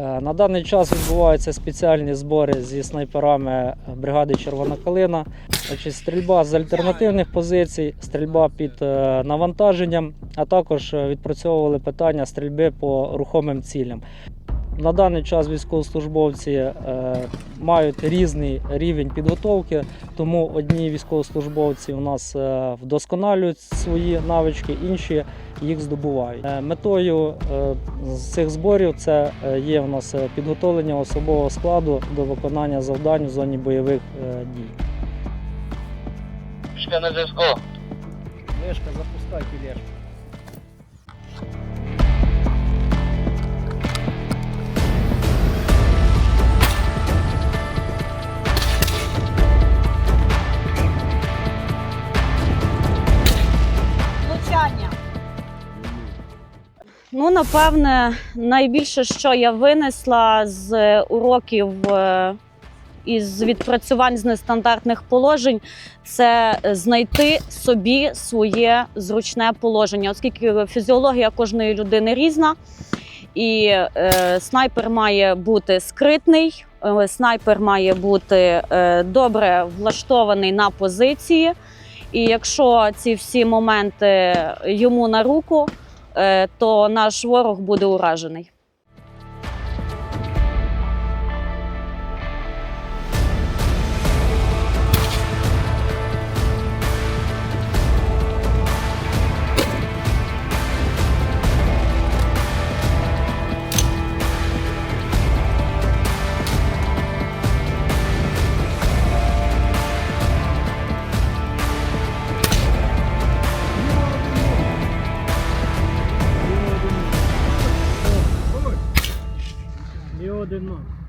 На даний час відбуваються спеціальні збори зі снайперами бригади Червона калина. Значить, стрільба з альтернативних позицій, стрільба під е, навантаженням, а також е, відпрацьовували питання стрільби по рухомим цілям. На даний час військовослужбовці е, мають різний рівень підготовки, тому одні військовослужбовці у нас е, вдосконалюють свої навички, інші їх здобувають. Е, Метою е, з цих зборів це е, є у нас е, підготовлення особового складу до виконання завдань в зоні бойових е, дій. Пішка на зв'язку. Лешка, запускай тележку. Ну, напевне, найбільше, що я винесла з уроків е, із відпрацювань з нестандартних положень, це знайти собі своє зручне положення, оскільки фізіологія кожної людини різна, і е, снайпер має бути скритний, е, снайпер має бути е, добре влаштований на позиції. І якщо ці всі моменти йому на руку, то наш ворог буде уражений. 真猛